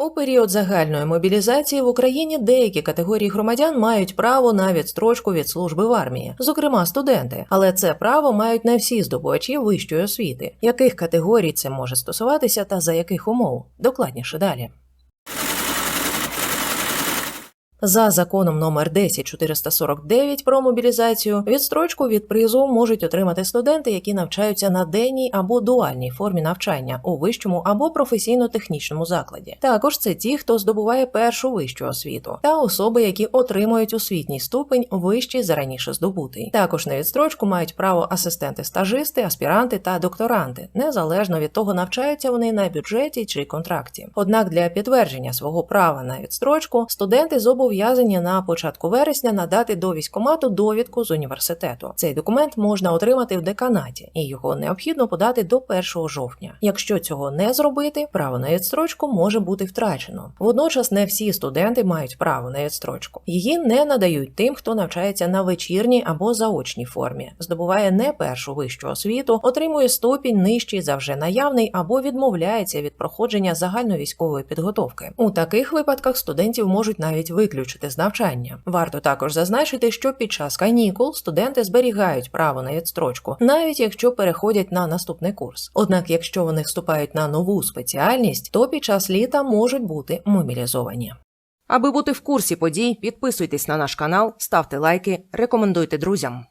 У період загальної мобілізації в Україні деякі категорії громадян мають право на відстрочку від служби в армії, зокрема студенти. Але це право мають не всі здобувачі вищої освіти. Яких категорій це може стосуватися та за яких умов? Докладніше далі. За законом номер 10449 про мобілізацію відстрочку від призову можуть отримати студенти, які навчаються на денній або дуальній формі навчання у вищому або професійно-технічному закладі. Також це ті, хто здобуває першу вищу освіту, та особи, які отримують освітній ступень вищий за раніше здобутий. Також на відстрочку мають право асистенти-стажисти, аспіранти та докторанти, незалежно від того, навчаються вони на бюджеті чи контракті. Однак для підтвердження свого права на відстрочку студенти зобов'язані на початку вересня надати до військкомату довідку з університету. Цей документ можна отримати в деканаті, і його необхідно подати до 1 жовтня. Якщо цього не зробити, право на відстрочку може бути втрачено. Водночас не всі студенти мають право на відстрочку. Її не надають тим, хто навчається на вечірній або заочній формі, здобуває не першу вищу освіту, отримує ступінь нижчий за вже наявний або відмовляється від проходження загальновійськової підготовки. У таких випадках студентів можуть навіть виключити з навчання. Варто також зазначити, що під час канікул студенти зберігають право на відстрочку, навіть якщо переходять на наступний курс. Однак, якщо вони вступають на нову спеціальність, то під час літа можуть бути мобілізовані. Аби бути в курсі подій, підписуйтесь на наш канал, ставте лайки, рекомендуйте друзям.